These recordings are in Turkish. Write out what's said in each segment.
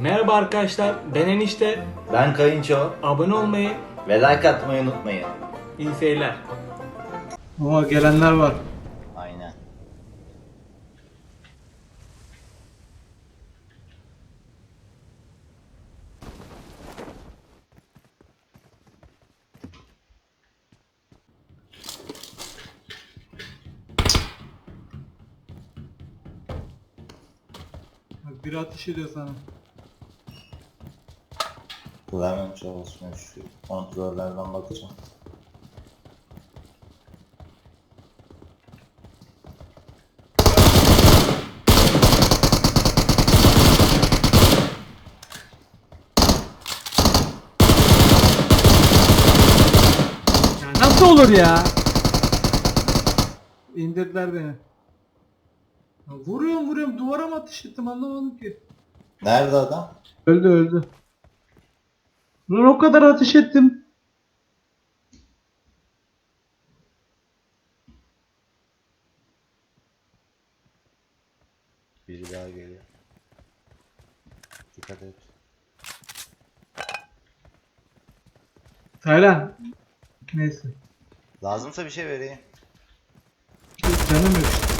Merhaba arkadaşlar, ben Enişte. Ben Kayınço Abone olmayı, ve like atmayı unutmayın. iyi seyirler. Ama gelenler var. Aynen. Bak biri ateş ediyor sana. Kullanmam çalışmıyor şu kontrollerden bakacağım. Nasıl olur ya? İndirdiler beni. Ya vuruyorum vuruyorum duvara mı ateş ettim anlamadım ki. Nerede adam? Öldü öldü. Lan o kadar ateş ettim. Biri daha geliyor. Dikkat et. Taylan. Neyse. Lazımsa bir şey vereyim. Canım yok.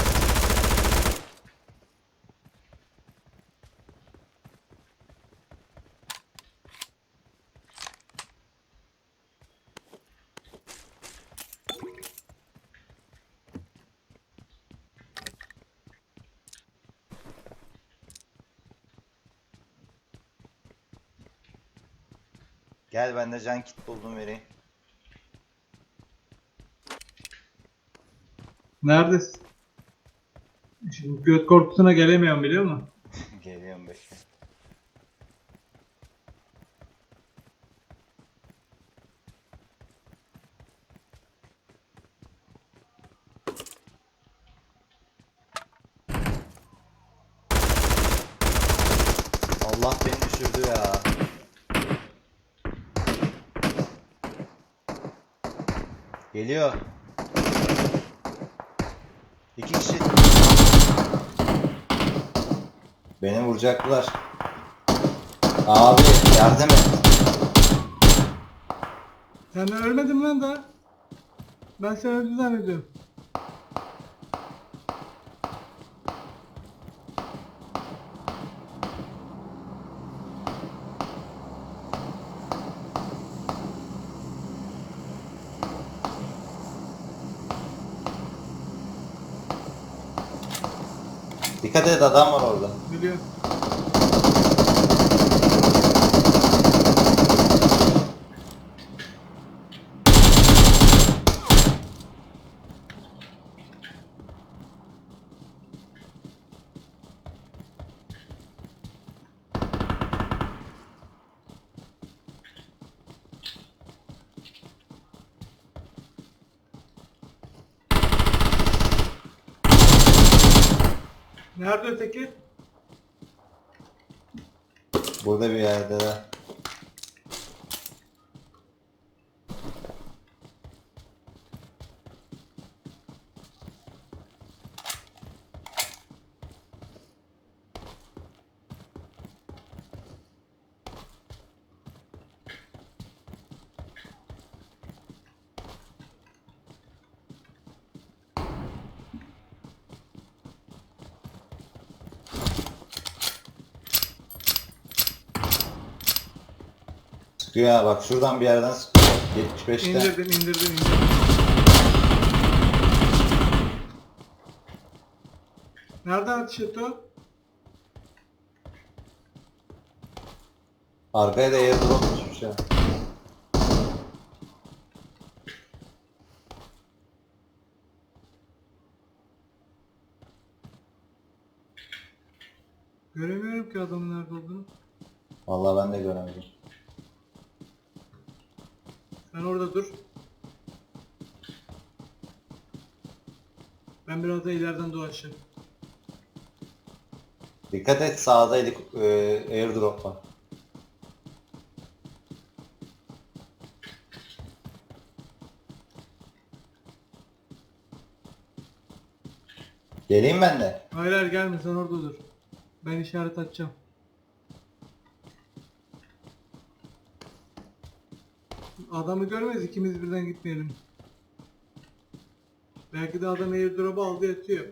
Gel ben de can kit buldum vereyim. Neredesin? Şimdi göt korkusuna gelemiyorum biliyor musun? Geliyorum bekle. Allah beni düşürdü ya. Geliyor. İki kişi. Beni vuracaklar. Abi yardım et. Sen ölmedin lan daha. Ben seni öldü zannediyorum. Dikkat et adam var orada. Biliyorum. Nerede öteki? Burada bir yerde de. Sıkıyor ha bak şuradan bir yerden sıkıyor. 75'te. İndirdim indirdim indirdim. Nereden ateş etti o? Arkaya da airdrop düşmüş ya. Göremiyorum ki adamın nerede olduğunu. Vallahi ben de göremedim. Sen orada dur. Ben biraz da ileriden dolaşacağım. Dikkat et sağda helik- e, airdrop var. Geleyim ben de. Hayır hayır gelme sen orada dur. Ben işaret atacağım. Adamı görmeyiz ikimiz birden gitmeyelim. Belki de adam airdrop'u aldı yatıyor.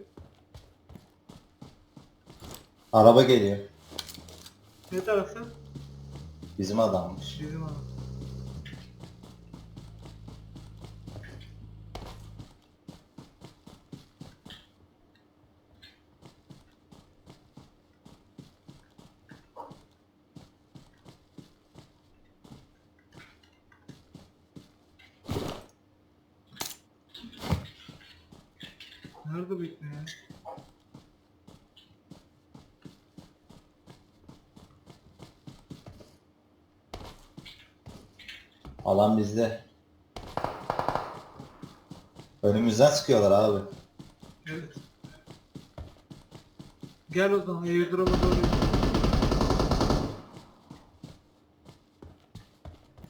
Araba geliyor. Ne tarafta? Bizim adammış. Bizim adam. Nerede ya? Alan bizde. Önümüzden sıkıyorlar abi. Evet. Gel o zaman airdrop'a doğru.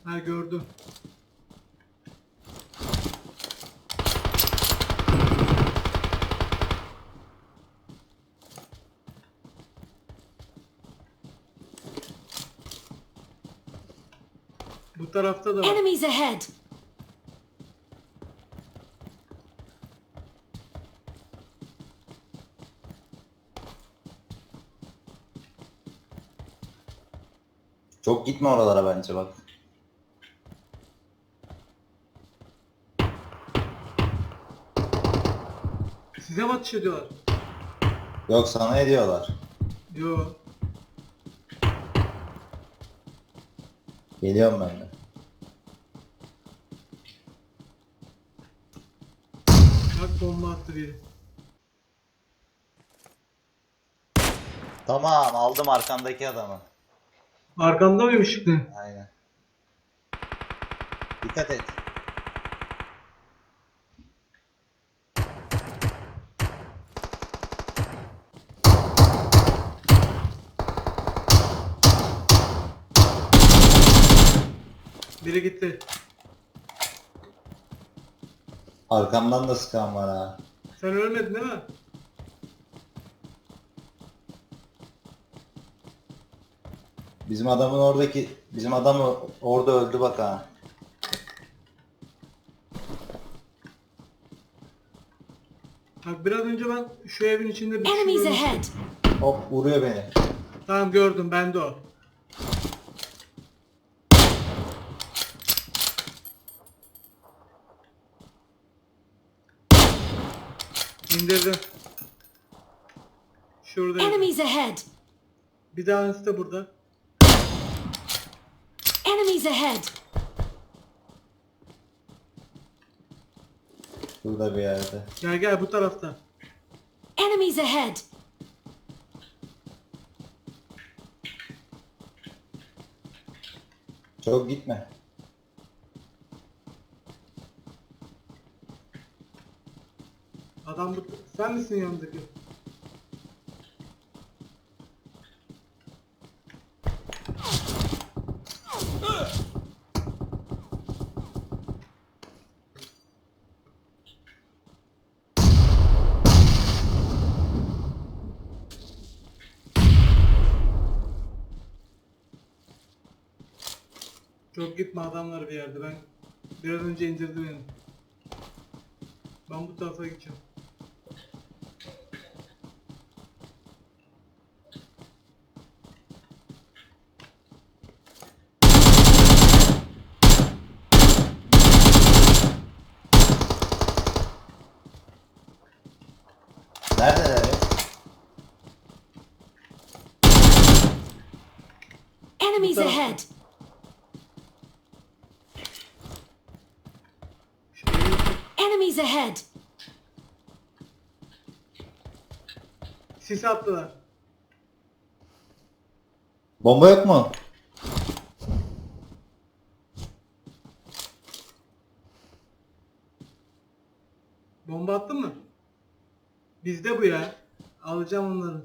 Ha gördüm. Bu tarafta da var. Enemies ahead! Çok gitme oralara bence bak. Size mi atış ediyorlar? Yok sana ediyorlar. Yo. Geliyorum ben de. Bak bomba attı biri. Tamam aldım arkandaki adamı. Arkamda mıymış şimdi? Aynen. Dikkat et. Biri gitti. Arkamdan da sıkan var ha. Sen ölmedin değil mi? Bizim adamın oradaki bizim adamı orada öldü bak ha. Bak biraz önce ben şu evin içinde bir şey Enemies ahead! Hop vuruyor beni. Tamam gördüm ben de o. İndirdim. Şurada. Enemies ahead! Bir tanesi de burada. Enemies ahead! Burada bir yerde. Gel gel bu tarafta. Enemies ahead! Çok gitme. Adam bu. Sen misin yanındaki? Çok gitme adamlar bir yerde. Ben biraz önce indirdi beni. Ben bu tarafa gideceğim. Neredeler ya? Enemies ahead! Enemies ahead! sis attılar. Bomba yok mu? Bomba attın mı? Bizde bu ya. Alacağım onları.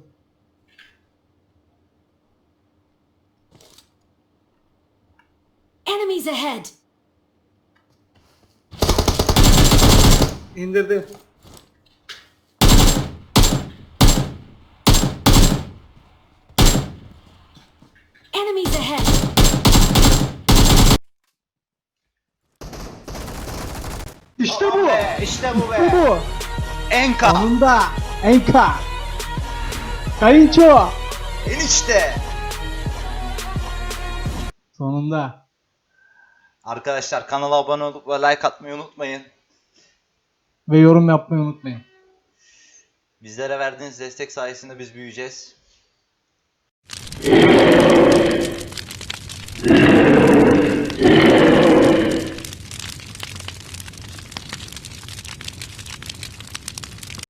Enemies ahead! İndirdim. Enemies ahead! İşte bu. Be, işte bu be. İşte bu. Enka. Sonunda. Enka. Kayınço. Enişte. Sonunda. Arkadaşlar kanala abone olup ve like atmayı unutmayın. Ve yorum yapmayı unutmayın. Bizlere verdiğiniz destek sayesinde biz büyüyeceğiz.